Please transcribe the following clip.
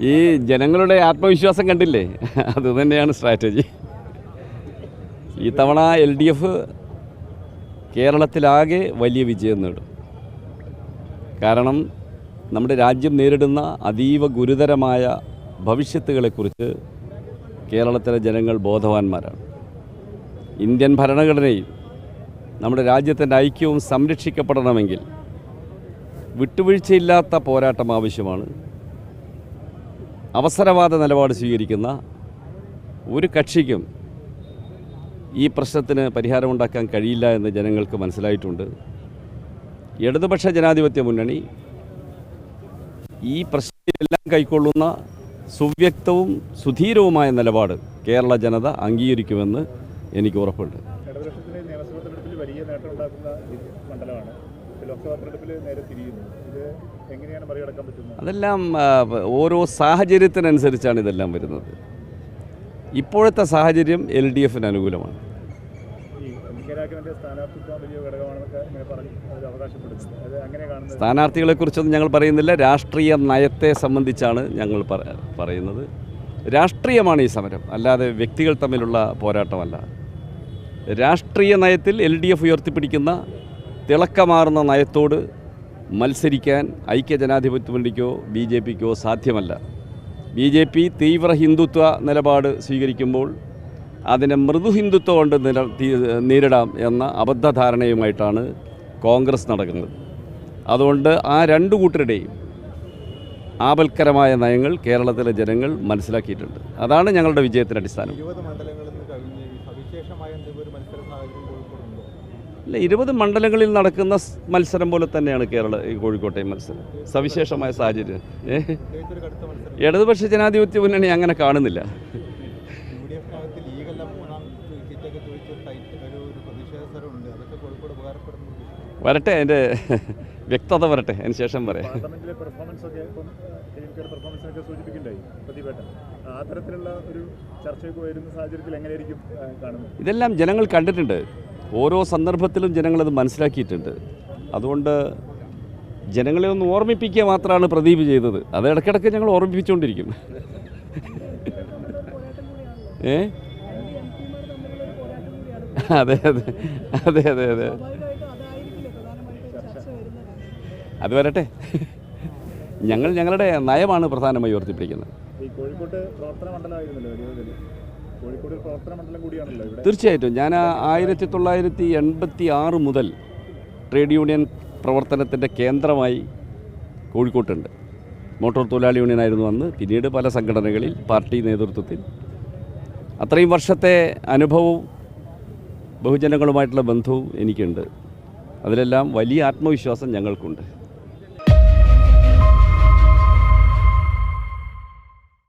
ഈ ജനങ്ങളുടെ ആത്മവിശ്വാസം കണ്ടില്ലേ? അത് തന്നെയാണ് സ്ട്രാറ്റജി ഈ തവണ എൽ ഡി എഫ് കേരളത്തിലാകെ വലിയ വിജയം നേടും. കാരണം നമ്മുടെ രാജ്യം നേരിടുന്ന അതീവ ഗുരുതരമായ ഭവിഷ്യത്തുകളെക്കുറിച്ച് കേരളത്തിലെ ജനങ്ങൾ ബോധവാന്മാരാണ്. ഇന്ത്യൻ ഭരണഘടനയിൽ നമ്മുടെ രാജ്യത്തിന്റെ ഐക്യവും സംരക്ഷിക്കപ്പെടണമെങ്കിൽ വിട്ടുവീഴ്ചയില്ലാത്ത പോരാട്ടം ആവശ്യമാണ്. അവസരവാദ നിലപാട് സ്വീകരിക്കുന്ന ഒരു കക്ഷിക്കും ഈ പ്രശ്നത്തിന് പരിഹാരമുണ്ടാക്കാൻ കഴിയില്ല എന്ന് ജനങ്ങൾക്ക് മനസ്സിലായിട്ടുണ്ട്. ഇടതുപക്ഷ ജനാധിപത്യ മുന്നണി ഈ പ്രശ്നത്തിലെല്ലാം കൈക്കൊള്ളുന്ന സുവ്യക്തവും സുധീരവുമായ നിലപാട് കേരള ജനത അംഗീകരിക്കുമെന്ന് എനിക്ക് ഉറപ്പുണ്ട്. വലിയ നേട്ടമുണ്ടാക്കുന്ന മണ്ഡലമാണ്. ലോക്സഭാ തെരഞ്ഞെടുപ്പിൽ നേരെ തിരിയുന്നു. ഇത് എങ്ങനെയാണ് മറികടക്കാൻ പറ്റുന്നത്? അതെല്ലാം ഓരോ സാഹചര്യത്തിനനുസരിച്ചാണ് ഇതെല്ലാം വരുന്നത്. ഇപ്പോഴത്തെ സാഹചര്യം എൽ ഡി എഫിന് അനുകൂലമാണ്. സ്ഥാനാർത്ഥികളെ കുറിച്ചൊന്നും ഞങ്ങൾ പറയുന്നില്ല. രാഷ്ട്രീയ നയത്തെ സംബന്ധിച്ചാണ് ഞങ്ങൾ പറയുന്നത്. രാഷ്ട്രീയമാണ് ഈ സമരം. അല്ലാതെ വ്യക്തികൾ തമ്മിലുള്ള പോരാട്ടമല്ല. രാഷ്ട്രീയ നയത്തിൽ എൽ ഡി എഫ് ഉയർത്തിപ്പിടിക്കുന്ന തിളക്കമാർന്ന നയത്തോട് മത്സരിക്കാൻ ഐക്യജനാധിപത്യ മുന്നണിക്കോ ബി ജെ പിക്കോ സാധ്യമല്ല. ബി ജെ പി തീവ്ര ഹിന്ദുത്വ നിലപാട് സ്വീകരിക്കുമ്പോൾ അതിനെ മൃദു ഹിന്ദുത്വം കൊണ്ട് നില നേരിടാം എന്ന അബദ്ധധാരണയുമായിട്ടാണ് കോൺഗ്രസ് നടക്കുന്നത്. അതുകൊണ്ട് ആ രണ്ടു കൂട്ടരുടെയും ആപൽക്കരമായ നയങ്ങൾ കേരളത്തിലെ ജനങ്ങൾ മനസ്സിലാക്കിയിട്ടുണ്ട്. അതാണ് ഞങ്ങളുടെ വിജയത്തിന് അടിസ്ഥാനം. ഇല്ല ഇരുപത് മണ്ഡലങ്ങളിൽ നടക്കുന്ന മത്സരം പോലെ തന്നെയാണ് കേരള ഈ കോഴിക്കോട്ടെ മത്സരം. സവിശേഷമായ സാഹചര്യം. ഇടതുപക്ഷ ജനാധിപത്യ മുന്നണി അങ്ങനെ കാണുന്നില്ല. വരട്ടെ അതിന്റെ വ്യക്തത വരട്ടെ അതിന് ശേഷം പറയാം. ഇതെല്ലാം ജനങ്ങൾ കണ്ടിട്ടുണ്ട്. ഓരോ സന്ദർഭത്തിലും ജനങ്ങളത് മനസ്സിലാക്കിയിട്ടുണ്ട്. അതുകൊണ്ട് ജനങ്ങളെ ഒന്ന് ഓർമ്മിപ്പിക്കുക മാത്രമാണ് പ്രദീപ് ചെയ്തത്. അത് ഇടയ്ക്കിടയ്ക്ക് ഞങ്ങൾ ഓർമ്മിപ്പിച്ചുകൊണ്ടിരിക്കും. ഏ? അതെ അതെ അതെ അതെ അതെ. അത് വരട്ടെ. ഞങ്ങൾ ഞങ്ങളുടെ നയമാണ് പ്രധാനമായി ഉയർത്തിപ്പിടിക്കുന്നത്. തീർച്ചയായിട്ടും. ഞാൻ ആയിരത്തി തൊള്ളായിരത്തി എൺപത്തി ആറ് മുതൽ ട്രേഡ് യൂണിയൻ പ്രവർത്തനത്തിന്റെ കേന്ദ്രമായി കോഴിക്കോട്ടുണ്ട്. മോട്ടോർ തൊഴിലാളി യൂണിയൻ ആയിരുന്നു അന്ന്. പിന്നീട് പല സംഘടനകളിൽ പാർട്ടി നേതൃത്വത്തിൽ. അത്രയും വർഷത്തെ അനുഭവവും ബഹുജനങ്ങളുമായിട്ടുള്ള ബന്ധവും എനിക്കുണ്ട്. അതിലെല്ലാം വലിയ ആത്മവിശ്വാസം ഞങ്ങൾക്കുണ്ട്.